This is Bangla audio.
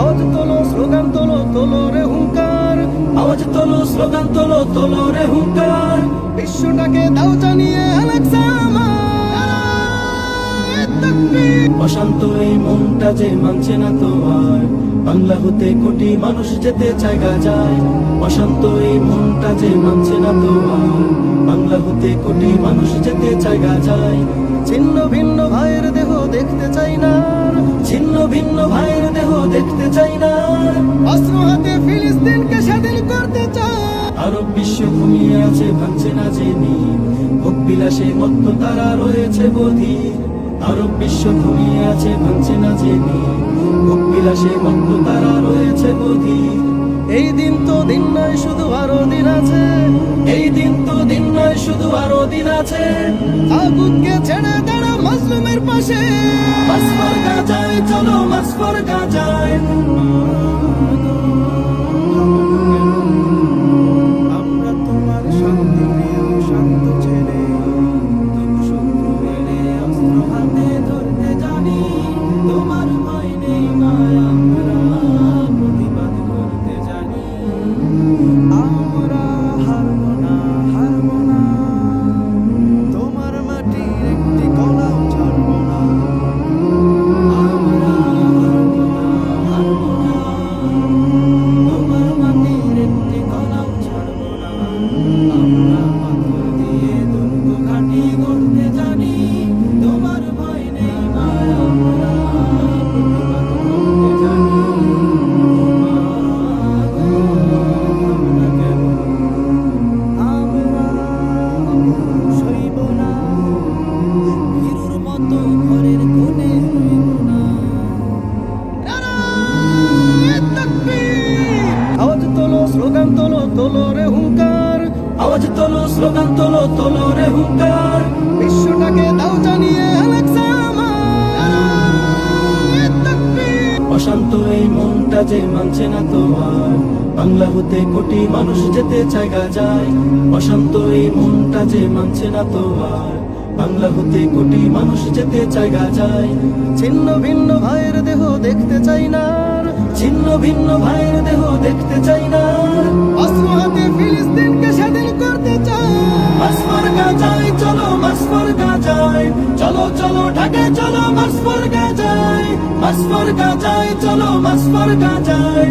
আওয়াজ তোলো, স্লোগান তোলো তোলো রে হুঙ্কার। আওয়াজ তোলো, স্লোগান তোলো তোলো রে হুঙ্কার। বিশ্বটাকে দাও জানিয়ে অশান্ত এই মনটা যে মানছে না তো আর বাংলা হতে কোটি মানুষ যেতে চাইগা যায়। অশান্ত এই মনটা যে মানছে না তো আর বাংলা হতে কোটি মানুষ যেতে চাইগা যায়। ছিন্ন ভিন্ন ভাইয়ের দেহ দেখতে চাই না। ছিন্ন ভিন্ন ভাইয়ের দেহ দেখতে চাই না। অস্ত্র হাতে ফিলিস্তিনকে স্বাধীন করতে চাই। আরব বিশ্ব ঘুমিয়ে আছে, ভাঙছে না জেনি ভোগ বিলাসে মত্ত তারা রয়েছে বধি আরব বিশ্ব ঘুমিয়ে আছে, ভাঙছে না জেনি ভোগ বিলাসে মত্ত তারা রয়েছে বধি এই দিন তো দিন নয়, শুধু আরও দিন আছে। এই দিন তো দিন নয়, শুধু আরও দিন আছে। আগুনকে ছেড়ে মাসফর গাজায় চলো মাসফর গাজায়। আওয়াজ তোলো, স্লোগান তোলো তোলো রে বিশ্বটাকে অশান্ত এই মনটা যে মানছে না তো আর বাংলা হতে কোটি মানুষ যেতে চাইগা যায়। অশান্ত এই মনটা যে মানছে না তো আর। বাংলা হতে কোটি মানুষ যেতে চাইগা যায়। ছিন্ন ভিন্ন ভাইয়ের দেহ দেখতে চাই না ছিন্ন ভিন্ন ভাইয়ের দেহ দেখতে চাই না অস্ত্র হাতে ফিলিস্তিনকে স্বাধীন করতে চাই। মাসফর গাজায় চলো মাসফর গাজায় চলো চলো ঢাকায় চলো মাসফর গাজায় মাসফর গাজায় চলো মাসফর গাজায়